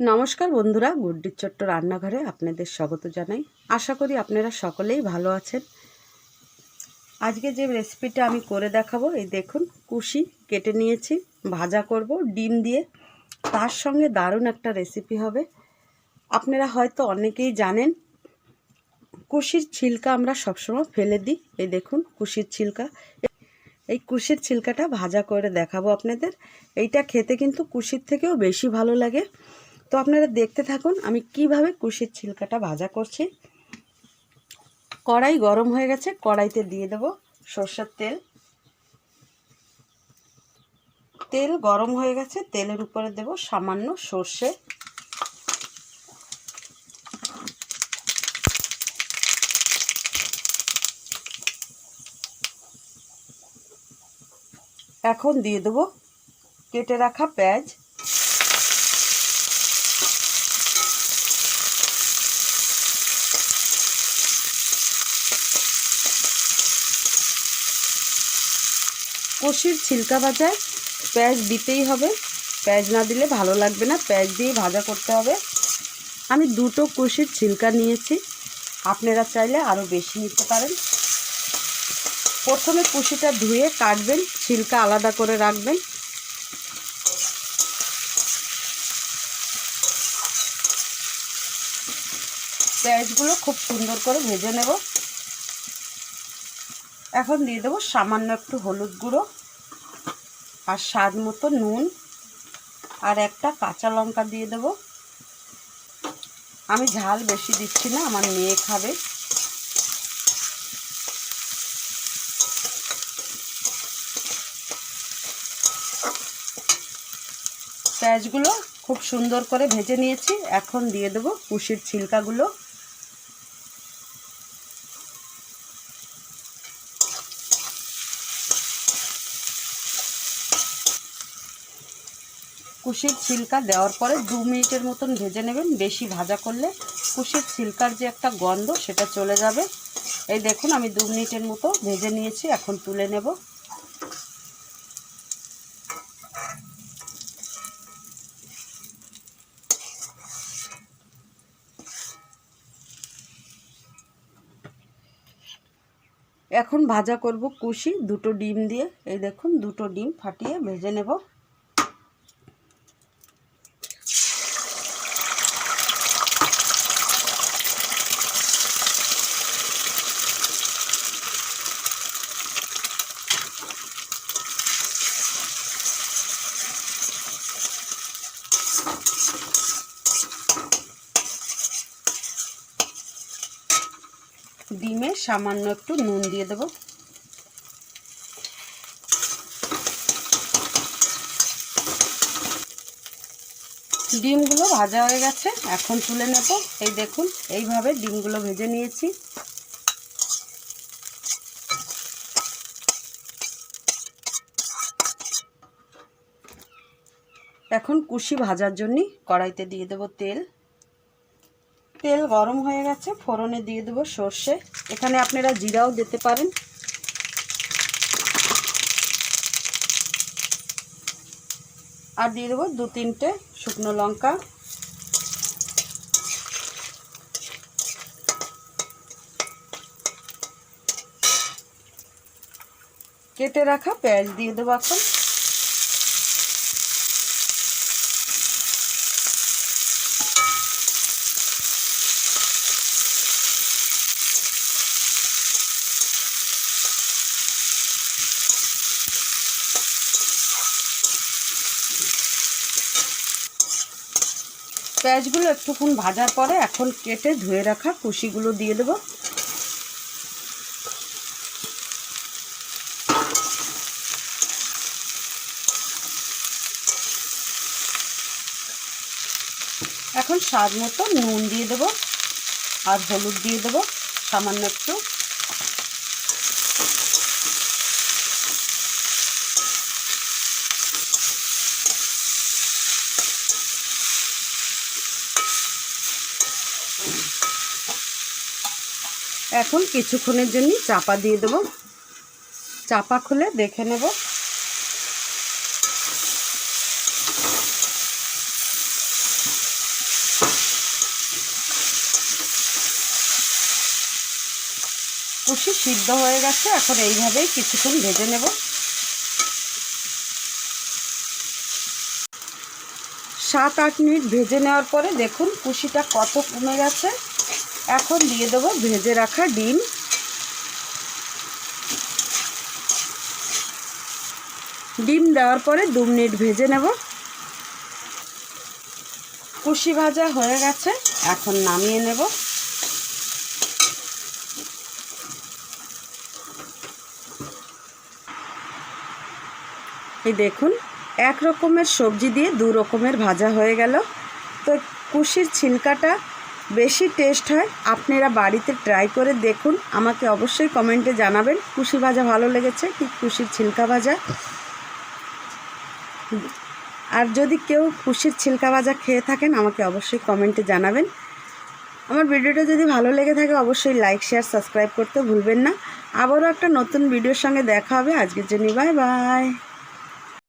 নমস্কার বন্ধুরা, গুড্ডির ছোট্ট রান্নাঘরে আপনাদের স্বাগত জানাই। আশা করি আপনারা সকলেই ভালো আছেন। আজকে যে রেসিপিটা আমি করে দেখাবো, এই দেখুন, কুশি কেটে নিয়েছি, ভাজা করব, ডিম দিয়ে। তার সঙ্গে দারুণ একটা রেসিপি হবে। আপনারা হয়তো অনেকেই জানেন, কুশির ছিলকা আমরা সবসময় ফেলে দিই। এই দেখুন, কুশির ছিলকা। এই কুশির ছিলকাটা ভাজা করে দেখাবো আপনাদের। এইটা খেতে কিন্তু কুশির থেকেও বেশি ভালো লাগে। তো আপনারা দেখতে থাকুন, আমি কীভাবে কুশির ছিলকাটা ভাজা করছি। কড়াই গরম হয়ে গেছে, কড়াইতে দিয়ে দেব সর্ষের তেল। তেল গরম হয়ে গেছে, তেলের উপরে দেব সামান্য সর্ষে। এখন দিয়ে দেবো কেটে রাখা পেঁয়াজ। কষির ছিলকা ভাজায় পেঁয়াজ দিতেই হবে। পেঁয়াজ না দিলে ভালো লাগবে না। পেঁয়াজ দিয়ে ভাজা করতে হবে। আমি দুটো কষির ছিলকা নিয়েছি। আপনারা চাইলে আরও বেশি নিতে পারেন। প্রথমে কুশিটা ধুয়ে কাটবেন, ছিলকা আলাদা করে রাখবেন। পেঁয়াজগুলো খুব সুন্দর করে ভেজে নেব। এখন দিয়ে দেবো সামান্য একটু হলুদ গুঁড়ো আর স্বাদ মতো নুন আর একটা কাঁচা লঙ্কা দিয়ে দেব। আমি ঝাল বেশি দিচ্ছি না, আমার মেয়ে খাবে। পেঁয়াজগুলো খুব সুন্দর করে ভেজে নিয়েছি, এখন দিয়ে দেবো কুশির ছিলকাগুলো। কুশির ছিলকা দেওয়ার পরে দু মিনিটের মতন ভেজে নেবেন। বেশি ভাজা করলে কুশির ছিলকার যে একটা গন্ধ, সেটা চলে যাবে। এই দেখুন, আমি দু মিনিটের মতো ভেজে নিয়েছি, এখন তুলে নেব। এখন ভাজা করব কুশি, দুটো ডিম দিয়ে। এই দেখুন, দুটো ডিম ফাটিয়ে ভেজে নেব। ডিমে সামান্য একটু নুন দিয়ে দেব। ডিমগুলো ভাজা হয়ে গেছে, এখন তুলে নেব। এই দেখুন, এইভাবে ডিমগুলো ভেজে নিয়েছি। এখন কুশি ভাজার জন্য কড়াইতে দিয়ে দেব তেল। তেল গরম হয়ে গেছে, ফোড়নে দিয়ে দেবো সর্ষে। এখানে আপনারা জিরাও দিতে পারেন। আর দিয়ে দেবো দু তিনটে শুকনো লঙ্কা। কেটে রাখা পেঁয়াজ দিয়ে দেবো এখন। পেঁয়াজগুলো একটুক্ষণ ভাজার পরে এখন কেটে ধুয়ে রাখা কুশিগুলো দিয়ে দেব। এখন স্বাদ মতো নুন দিয়ে দেব আর হলুদ দিয়ে দেব, সামান্য একটু। এখন কিছুক্ষণের জন্য চাপা দিয়ে দেব। চাপা খুলে দেখে নেব। কুশি সিদ্ধ হয়ে গেছে, এখন এইভাবেই কিছুক্ষণ ভেজে নেব। সাত আট মিনিট ভেজে নেওয়ার পরে দেখুন কুশিটা কত কমে গেছে। এখন দিয়ে দেবো ভেজে রাখা ডিম। ডিম দেওয়ার পরে দু মিনিট ভেজে নেব। কুশি ভাজা হয়ে গেছে, এখন নামিয়ে নেব। এই দেখুন, এক রকমের সবজি দিয়ে দু রকমের ভাজা হয়ে গেল। তো কুশির ছিলকাটা বেশি টেস্ট হয়, আপনারা বাড়িতে ট্রাই করে দেখুন। আমাকে অবশ্যই কমেন্টে জানাবেন, কুশি ভাজা ভালো লেগেছে কি কুশির ছিলকা ভাজা? আর যদি কেউ কুশির ছিলকা ভাজা খেয়ে থাকেন, আমাকে অবশ্যই কমেন্টে জানাবেন। আমার ভিডিওটা যদি ভালো লেগে থাকে, অবশ্যই লাইক শেয়ার সাবস্ক্রাইব করতে ভুলবেন না। আবারও একটা নতুন ভিডিওর সঙ্গে দেখা হবে। আজকের জন্য বাই বাই